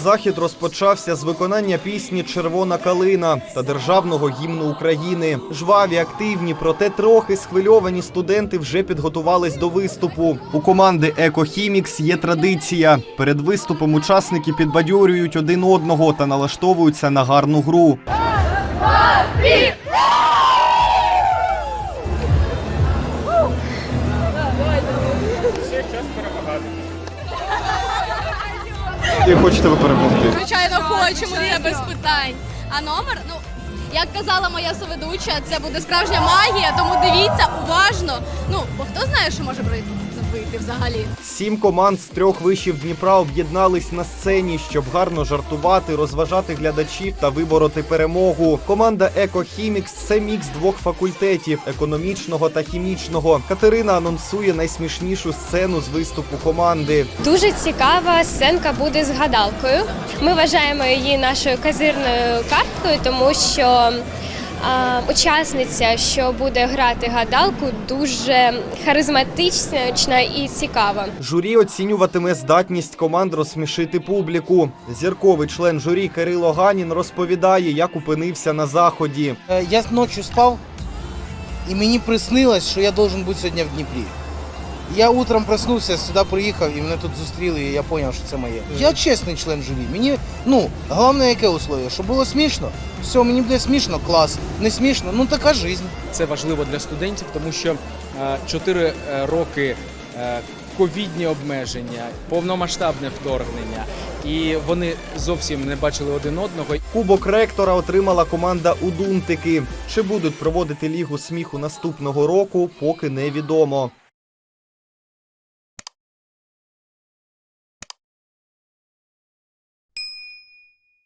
захід розпочався з виконання пісні Червона калина та державного гімну України. Жваві, активні, проте трохи схвильовані студенти вже підготувались до виступу. У команди Екохімікс є традиція. Перед виступом учасники підбадьорюють один одного та налаштовуються на гарну гру. І хочете ви перемогти? Звичайно, хочемо, це без питань. А номер, ну як казала моя соведуча, це буде справжня магія, тому дивіться уважно. Ну, знає, що може вийти взагалі. Сім команд з трьох вишів Дніпра об'єднались на сцені, щоб гарно жартувати, розважати глядачів та вибороти перемогу. Команда Екохімікс це мікс двох факультетів економічного та хімічного. Катерина анонсує найсмішнішу сцену з виступу команди. Дуже цікава сценка буде з гадалкою. Ми вважаємо її нашою казирною карткою, тому що учасниця, що буде грати гадалку, дуже харизматична і цікава. Журі оцінюватиме здатність команд розсмішити публіку. Зірковий член журі Кирило Ганін розповідає, як опинився на заході. Е, Я ночі спав, і мені приснилось, що я должен бути сьогодні в Дніпрі. Я утром проснувся, сюди приїхав і мене тут зустріли, і я зрозумів, що це моє. Я чесний член журі. Мені, ну, головне яке условие, щоб було смішно. Все, мені буде смішно, клас. Не смішно, ну така життя. Це важливо для студентів, тому що 4 роки е, ковідні обмеження, повномасштабне вторгнення, і вони зовсім не бачили один одного. Кубок ректора отримала команда Удунтики. Чи будуть проводити лігу сміху наступного року, поки невідомо.